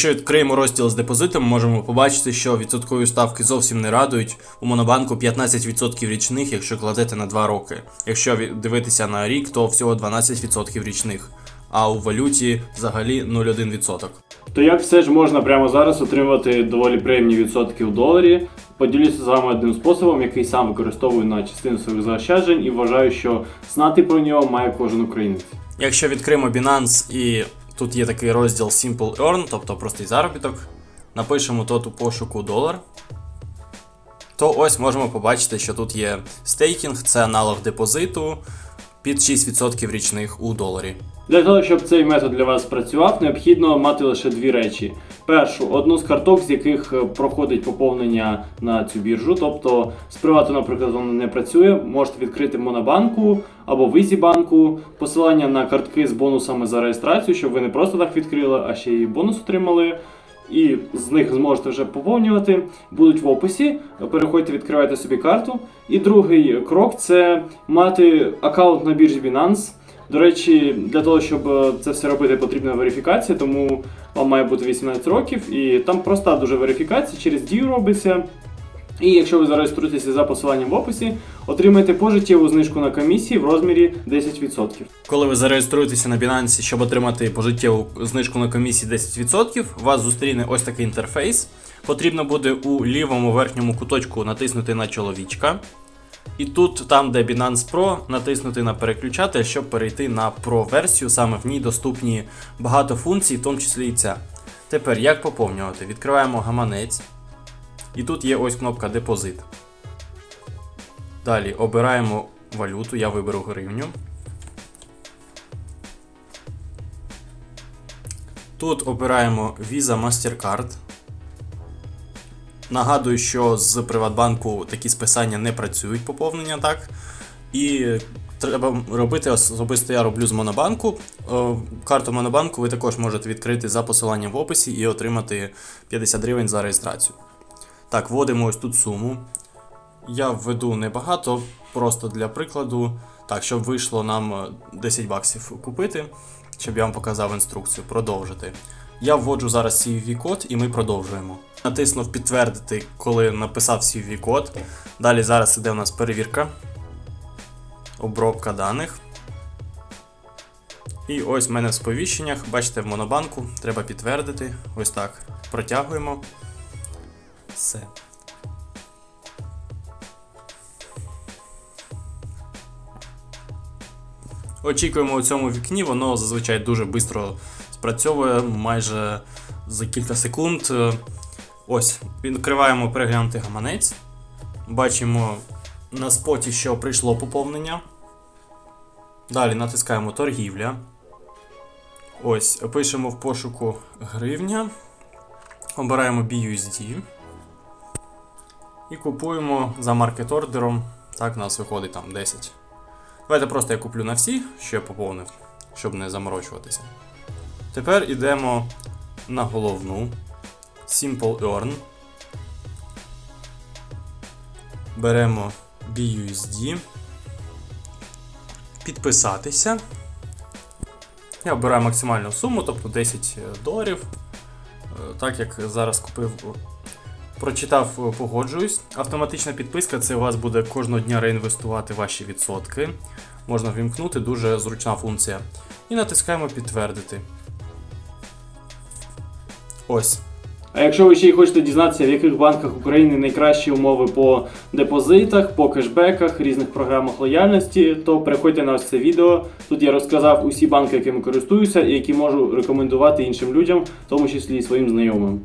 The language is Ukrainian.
Якщо відкриємо розділ з депозитом, можемо побачити, що відсоткові ставки зовсім не радують. У монобанку 15% річних, якщо кладете на 2 роки. Якщо дивитися на рік, то всього 12% річних. А у валюті взагалі 0,1%. То як все ж можна прямо зараз отримати доволі приємні відсотки у доларі? Поділюся з вами одним способом, який сам використовую на частину своїх заощаджень і вважаю, що знати про нього має кожен українець. Якщо відкриємо Binance і тут є такий розділ Simple Earn, тобто простий заробіток, напишемо тут у пошуку долар, то ось можемо побачити, що тут є стейкінг, це аналог депозиту під 6% річних у доларі. Для того, щоб цей метод для вас спрацював, необхідно мати лише дві речі. Першу одну з карток, з яких е, проходить поповнення на цю біржу. Тобто з привату, наприклад, воно не працює. Можете відкрити Монобанку або в Ізібанку. Посилання на картки з бонусами за реєстрацію, щоб ви не просто так відкрили, а ще й бонус отримали. І з них зможете вже поповнювати. Будуть в описі. Переходьте, відкривайте собі карту. І другий крок це мати аккаунт на біржі Binance. До речі, для того, щоб е, це все робити, потрібна верифікація, тому вам має бути 18 років, і там проста дуже верифікація, через дію робиться. І якщо ви зареєструєтеся за посиланням в описі, отримаєте пожиттєву знижку на комісії в розмірі 10%. Коли ви зареєструєтеся на Binance, щоб отримати пожиттєву знижку на комісії 10%, вас зустріне ось такий інтерфейс. Потрібно буде у лівому верхньому куточку натиснути на чоловічка. І тут, там, де Binance Pro, натиснути на переключатель, щоб перейти на Pro версію. Саме в ній доступні багато функцій, в тому числі і ця. Тепер як поповнювати? Відкриваємо гаманець. І тут є ось кнопка Депозит. Далі обираємо валюту, я виберу гривню. Тут обираємо Visa Mastercard. Нагадую, що з Приватбанку такі списання не працюють поповнення, так? І треба робити особисто я роблю з Монобанку. Е, Карту Монобанку ви також можете відкрити за посиланням в описі і отримати 50 гривень за реєстрацію. Так, вводимо ось тут суму. Я введу небагато, просто для прикладу. Так, щоб вийшло нам е, 10 баксів купити, щоб я вам показав інструкцію. Продовжити. Я вводжу зараз CVV-код і ми продовжуємо. Натиснув підтвердити, коли написав CVV-код. Далі зараз іде у нас перевірка. Обробка даних. І ось в мене в сповіщеннях, бачите, в монобанку треба підтвердити. Ось так. Протягуємо. Все. Очікуємо у цьому вікні, воно зазвичай дуже швидко спрацьовує, майже за кілька секунд. Ось, відкриваємо переглянути гаманець. Бачимо на споті, що прийшло поповнення. Далі натискаємо торгівля. Ось, пишемо в пошуку гривня. Обираємо BUSD. І купуємо за маркет-ордером. Так, нас виходить там 10. Давайте просто я куплю на всі, що я поповнив, щоб не заморочуватися. Тепер йдемо на головну. Simple Earn. Беремо BUSD. Підписатися. Я обираю максимальну суму, тобто 10 доларів. Е, Так як зараз купив, прочитав, е, погоджуюсь. Автоматична підписка це у вас буде кожного дня реінвестувати ваші відсотки. Можна вімкнути, дуже зручна функція. І натискаємо підтвердити. Ось. А якщо ви ще й хочете дізнатися, в яких банках України найкращі умови по депозитах, по кешбеках, різних програмах лояльності, то переходьте на ось це відео. Тут я розказав усі банки, якими користуюся, і які можу рекомендувати іншим людям, в тому числі і своїм знайомим.